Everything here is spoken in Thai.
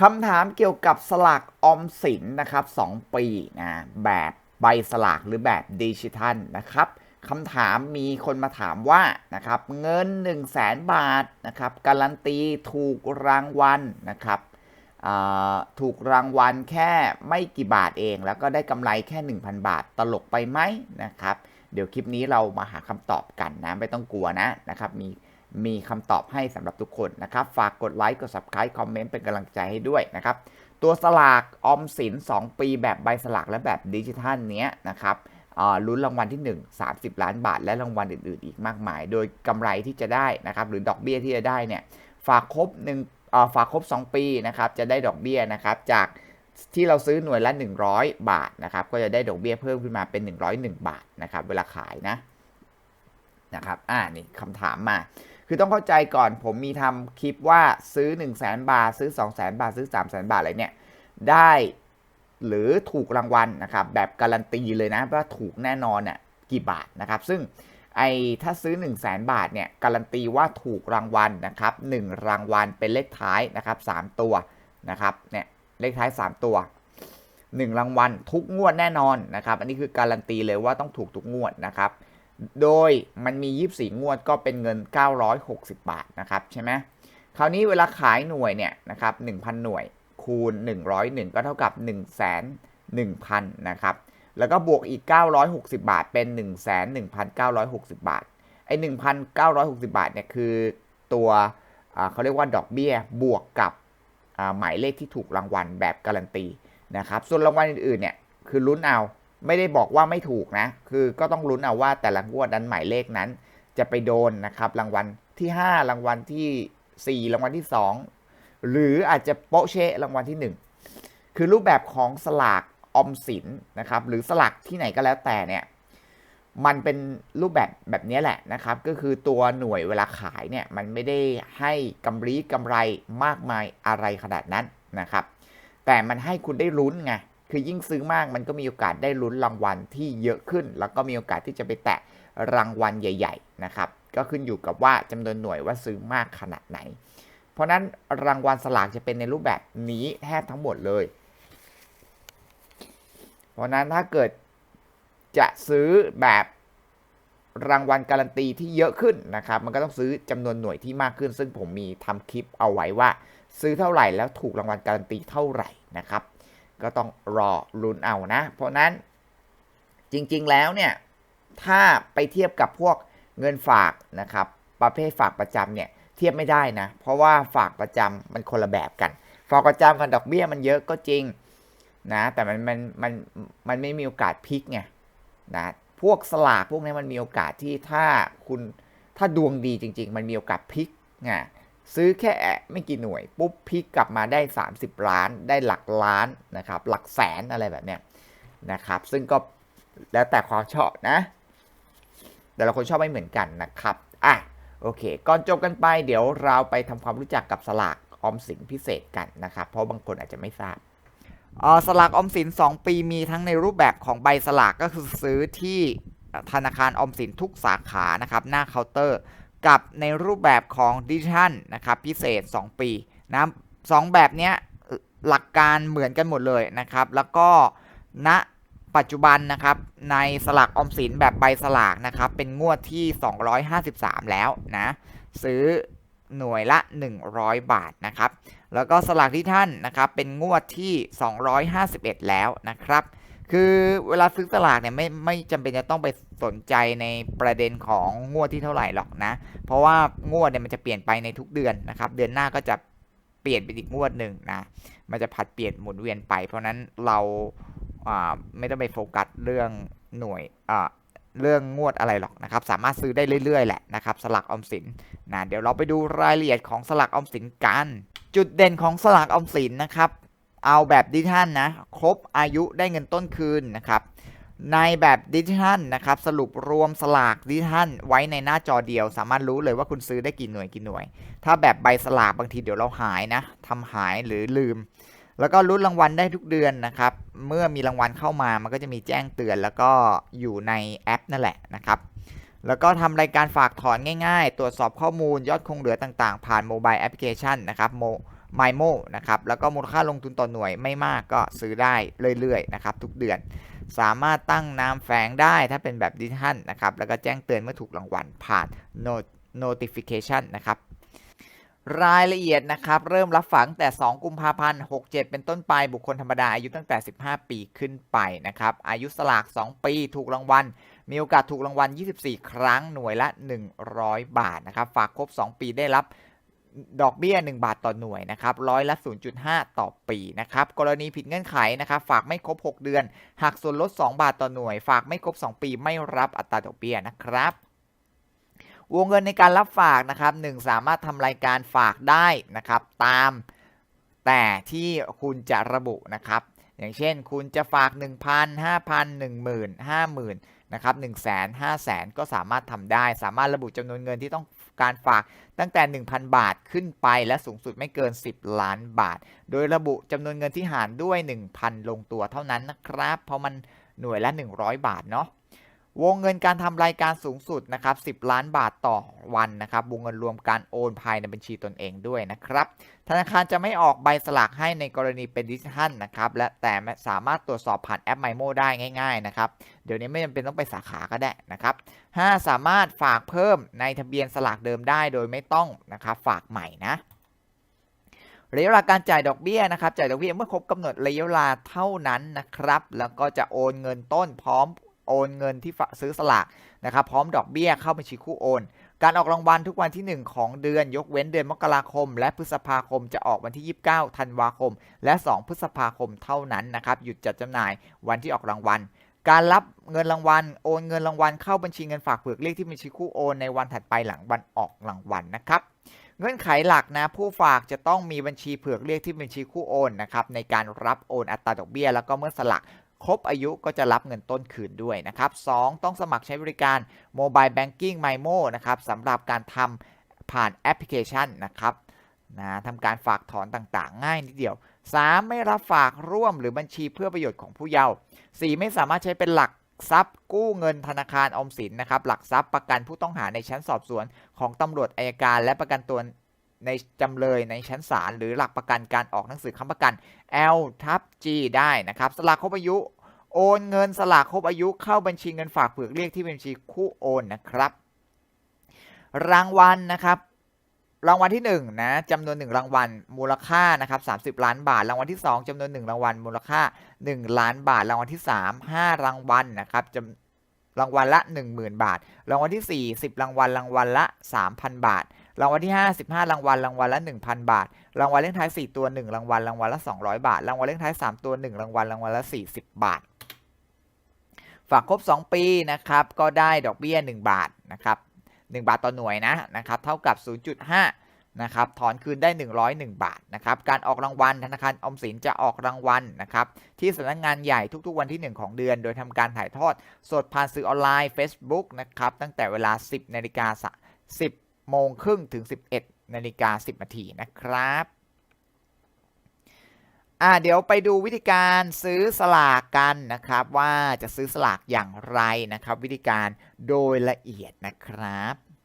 คำถามเกี่ยวกับสลากออมสินนะครับ2ปีนะแบบใบสลากหรือแบบดิจิทัลนะครับคำถามมีคนมาถามว่านะครับเงิน 1 0 0 0 0แสนบาทนะครับการันตีถูกรางวัลนะครับถูกรางวัลแค่ไม่กี่บาทเอง แล้วก็ได้กำไรแค่ 1,000 บาทตลกไปไหมนะครับ เดี๋ยวคลิปนี้เรามาหาคำตอบกันนะ ไม่ต้องกลัวนะนะครับมี มีคำตอบให้สำหรับทุกคนนะครับ ฝากกดไลค์ กด subscribe คอมเมนต์เป็นกำลังใจให้ด้วยนะครับ ตัวสลากออมสิน 2 ปีแบบใบสลากและแบบดิจิทัลเนี้ยนะครับอ่าลุ้นรางวัลที่ 1 30 ล้านบาท และรางวัลอื่นๆ อีกมากมาย โดยกำไรที่จะได้นะครับ หรือดอกเบี้ยที่จะได้เนี่ย ฝากครบ1อ่าฝากครบ 2 ปีนะครับ จะได้ดอกเบี้ยนะครับ จากที่เราซื้อหน่วยละ 100 บาทนะครับ ก็จะได้ดอกเบี้ยเพิ่มขึ้นมาเป็น 101 บาทนะครับ เวลาขายนะนะครับ อ่า นี่คำถามมา คือต้องเข้าใจก่อนผมมีทำคลิปว่าซื้อ 1 0 0 0 0แบาท ซื้อ 2 0 0 0 0บาท ซื้อ3 0 0 0 0 บาทอะไรเนี่ย ได้หรือถูกรางวัลนะครับ แบบการันตีเลยนะว่าถูกแน่นอนเนี่ยกี่บาทนะครับ ซึ่งไอ้ถ้าซื้อ 1 0 0 0 0แบาทเนี่ยการันตีว่าถูกรางวัลนะครับ1รางวัลเป็นเลขท้ายนะครับ 3 ตัวนะครับเนี่ยเลขท้าย 3 ตัว 1 รางวัลทุกงวดแน่นอนนะครับ อันนี้คือการันตีเลยว่าต้องถูกทุกงวดนะครับ โดยมันมี 24 งวดก็เป็นเงิน 960 บาทนะครับใช่ไหมคราวนี้เวลาขายหน่วยเนี่ยนะครับ1,000 หน่วยคูณ 101 ก็เท่ากับ 1 1 0 0 0 นะครับ แล้วก็บวกอีก 960 บาทเป็น 1 1 960 บาท ไอ้ 1,960 บาทเนี่ยคือตัวเขาเรียกว่าดอกเบี้ยบวกกับหมายเลขที่ถูกรางวัลแบบการันตีนะครับ ส่วนรางวัลอื่นๆเนี่ยคือลุ้นเอา ไม่ได้บอกว่าไม่ถูกนะ คือก็ต้องลุ้นเอาว่าแต่ละงวดนั้นหมายเลขนั้น จะไปโดนนะครับ รางวัลที่ 5 รางวัลที่ 4 รางวัลที่ 2 หรืออาจจะโปะเชะรางวัลที่ 1 คือรูปแบบของสลากออมสินนะครับ หรือสลากที่ไหนก็แล้วแต่เนี่ยมันเป็นรูปแบบแบบนี้แหละนะครับ ก็คือตัวหน่วยเวลาขายเนี่ยมันไม่ได้ให้กำไรกำไรมากมายอะไรขนาดนั้นนะครับ แต่มันให้คุณได้ลุ้นไง คือยิ่งซื้อมากมันก็มีโอกาสได้ลุ้นรางวัลที่เยอะขึ้น แล้วก็มีโอกาสที่จะไปแตะรางวัลใหญ่ ๆ นะครับ ก็ขึ้นอยู่กับว่าจำนวนหน่วยว่าซื้อมากขนาดไหน เพราะนั้นรางวัลสลากจะเป็นในรูปแบบนี้แทบทั้งหมดเลย เพราะนั้นถ้าเกิดจะซื้อแบบรางวัลการันตีที่เยอะขึ้นนะครับ มันก็ต้องซื้อจำนวนหน่วยที่มากขึ้น ซึ่งผมมีทำคลิปเอาไว้ว่า ซื้อเท่าไหร่แล้วถูกรางวัลการันตีเท่าไหร่นะครับ ก็ต้องรอลุ้นเอานะ เพราะนั้นจริงๆแล้วเนี่ย ถ้าไปเทียบกับพวกเงินฝากนะครับ ประเภทฝากประจำเนี่ยเทียบไม่ได้นะ เพราะว่าฝากประจำมันคนละแบบกัน ฝากประจำกันดอกเบี้ยมันเยอะก็จริงนะแต่มันมันมันมันไม่มีโอกาสพลิกไงนะพวกสลากพวกนี้มันมีโอกาสที่ถ้าคุณถ้าดวงดีจริง ๆ มันมีโอกาสพลิกไง ซื้อแค่ไม่กี่หน่วย ปุ๊บพลิกกลับมาได้ 30 ล้าน ได้หลักล้านนะครับ หลักแสนอะไรแบบเนี้ยนะครับ ซึ่งก็แล้วแต่ความชอบนะ แต่ละคนชอบไม่เหมือนกันนะครับ อะ โอเค ก่อนจบกันไป เดี๋ยวเราไปทำความรู้จักกับสลากออมสินพิเศษกันนะครับ เพราะบางคนอาจจะไม่ทราบออสลากออมสิน 2 ปีมีทั้งในรูปแบบของใบสลากก็คือซื้อที่ธนาคารออมสินทุกสาขานะครับ หน้าเคาน์เตอร์ กับในรูปแบบของดิจิทัลนะครับพิเศษ 2 ปีนะสองแบบนี้หลักการเหมือนกันหมดเลยนะครับ แล้วก็ณปัจจุบันนะครับในสลากออมสินแบบใบสลากนะครับเป็นงวดที่ 253 แล้วนะซื้อหน่วยละ 100 บาทนะครับ แล้วก็สลากที่ท่านนะครับเป็นงวดที่ 251 แล้วนะครับ คือเวลาซื้อสลากเนี่ยไม่ไม่จำเป็นจะต้องไปสนใจในประเด็นของงวดที่เท่าไหร่หรอกนะ เพราะว่างวดเนี่ยมันจะเปลี่ยนไปในทุกเดือนนะครับ เดือนหน้าก็จะเปลี่ยนเป็นอีกงวดหนึ่งนะ มันจะผัดเปลี่ยนหมุนเวียนไป เพราะนั้นเราไม่ต้องไปโฟกัสเรื่องหน่วยเรื่องงวดอะไรหรอกนะครับ สามารถซื้อได้เรื่อยๆแหละนะครับ สลักออมสินนะเดี๋ยวเราไปดูรายละเอียดของสลักออมสินกัน จุดเด่นของสลักออมสินนะครับ เอาแบบดิจิทัลนะ ครบอายุได้เงินต้นคืนนะครับ ในแบบดิจิทัลนะครับ สรุปรวมสลากดิจิทัลไว้ในหน้าจอเดียว สามารถรู้เลยว่าคุณซื้อได้กี่หน่วยกี่หน่วย ถ้าแบบใบสลากบางทีเดี๋ยวเราหายนะทำหายหรือลืม แล้วก็รุ้นรางวัลได้ทุกเดือนนะครับ เมื่อมีรางวัลเข้ามามันก็จะมีแจ้งเตือน แล้วก็อยู่ในแอปนั่นแหละนะครับแล้วก็ทำรายการฝากถอนง่ายๆ ตรวจสอบข้อมูลยอดคงเหลือต่างๆ ผ่านโมบายแอปพลิเคชันนะครับโม ไมโมนะครับแล้วก็มูลค่าลงทุนต่อหน่วยไม่มากก็ซื้อได้เรื่อยๆนะครับทุกเดือน สามารถตั้งนามแฝงได้ถ้าเป็นแบบดิจิทัลนะครับแล้วก็แจ้งเตือนเมื่อถูกรางวัลผ่าน notification นะครับรายละเอียดนะครับ เริ่มรับฝังแต่ 2 กุมภาพันธ์ 67 เป็นต้นไปบุคคลธรรมดาอายุตั้งแต่ 15 ปีขึ้นไปนะครับ อายุสลาก 2 ปีถูกรางวัล มีโอกาสถูกรางวัล 24 ครั้งหน่วยละ 100 บาทนะครับ ฝากครบ 2 ปีได้รับ ดอกเบี้ย 1 บาทต่อหน่วยนะครับร้อยละ 0.5 ต่อปีนะครับกรณีผิดเงื่อนไขนะครับฝากไม่ครบ 6 เดือนหักส่วนลด 2 บาทต่อหน่วย ฝากไม่ครบ 2 ปีไม่รับอัตราดอกเบี้ยนะครับวงเงินในการรับฝากนะครับหนึ่งสามารถทำรายการฝากได้นะครับตาม แต่ที่คุณจะระบุนะครับอย่างเช่นคุณจะฝาก 1,000 5,000 10,000 50,000นะครับ1 0 0 0 0 0 5 0 0 0ก็สามารถทำได้ สามารถระบุจำนวนเงินที่ต้อง การฝากตั้งแต่ 1,000 บาทขึ้นไปและสูงสุดไม่เกิน 10 ล้านบาท โดยระบุจำนวนเงินที่หารด้วย 1,000 ลงตัวเท่านั้นนะครับ เพราะมันหน่วยละ 100 บาทเนาะ วงเงินการทำรายการสูงสุดนะครับ 10 ล้านบาทต่อวันนะครับวงเงินรวมการโอนภายในบัญชีตนเองด้วยนะครับ ธนาคารจะไม่ออกใบสลากให้ในกรณีเป็นดิจิทัลนะครับ และแต่สามารถตรวจสอบผ่านแอป MyMo ได้ง่าย ๆ นะครับ เดี๋ยวนี้ไม่จำเป็นต้องไปสาขาก็ได้นะครับ 5 สามารถฝากเพิ่มในทะเบียนสลากเดิมได้โดยไม่ต้องนะครับฝากใหม่นะระยะเวลาการจ่ายดอกเบี้ยนะครับ จ่ายดอกเบี้ยเมื่อครบกำหนดระยะเวลาเท่านั้นนะครับ แล้วก็จะโอนเงินต้นพร้อม โอนเงินที่ฝากซื้อสลากนะครับพร้อมดอกเบี้ยเข้าบัญชีคู่โอน การออกรางวัลทุกวันที่ 1 ของเดือนยกเว้นเดือนมกราคม และพฤษภาคมจะออกวันที่ 29 ธันวาคม และ 2 พฤษภาคมเท่านั้นนะครับหยุดจัดจำหน่ายวันที่ออกรางวัลการรับเงินรางวัลโอนเงินรางวัลเข้าบัญชีเงินฝากเผือกเลขที่บัญชีคู่โอนในวันถัดไปหลังวันออกรางวัลนะครับเงื่อนไขหลักนะผู้ฝากจะต้องมีบัญชีเผือกเรียกที่บัญชีคู่โอนนะครับในการรับโอนอัตราดอกเบี้ย แล้วก็เมื่อสลัก ครบอายุก็จะรับเงินต้นคืนด้วยนะครับ 2. ต้องสมัครใช้บริการ Mobile Banking MyMo นะครับสำหรับการทำผ่านแอปพลิเคชันนะครับนะทำการฝากถอนต่างๆ ง่ายนิดเดียว 3. ไม่รับฝากร่วมหรือบัญชีเพื่อประโยชน์ของผู้เยาว์ 4. ไม่สามารถใช้เป็นหลักทรัพย์กู้เงินธนาคารอมสินนะครับหลักทรัพย์ประกันผู้ต้องหาในชั้นสอบสวนของตำรวจอายการ และประกันตัว ในจำเลยในชั้นศาลหรือหลักประกันการออกหนังสือค้ำประกัน L ทับ G ได้นะครับ สลากครบอายุโอนเงินสลากครบอายุเข้าบัญชีเงินฝากเผือกเรียกที่บัญชีคู่โอนนะครับ รางวัลนะครับ รางวัลที่1นะจำนวน 1 รางวัล มูลค่านะครับ30 ล้านบาท รางวัลที่ 2จำนวน 1 รางวัล มูลค่า 1 ล้านบาท รางวัลที่ 3 5 รางวัลนะครับจำรางวัลละ 10,000 บาท รางวัลที่ 4 10 รางวัล รางวัลละ 3,000 บาท รางวัลที่5 15รางวัลรางวัลละ 1,000 บาท รางวัลเลขท้าย 4 ตัว 1 รางวัลรางวัลละ 200 บาท รางวัลเลขท้าย 3 ตัว 1 รางวัลรางวัลละ 40 บาท ฝากครบ 2 ปีนะครับก็ได้ดอกเบี้ย 1 บาทนะครับ1บาทต่อหน่วยนะนะครับเท่ากับ 0.5นะครับถอนคืนได้ 101 บาทนะครับการออกรางวัลธนาคารออมสินจะออกรางวัลนะครับที่สำนักงานใหญ่ทุกๆวันที่ 1 ของเดือน โดยทำการถ่ายทอดสดผ่านสื่อออนไลน์ Facebook นะครับตั้งแต่เวลา 10นาฬิกา10 โมงครึ่งถึง 11นาฬิกา10นาทีนะครับอ่าเดี๋ยวไปดูวิธีการซื้อสลากกันนะครับว่าจะซื้อสลากอย่างไรนะครับ วิธีการโดยละเอียดนะครับ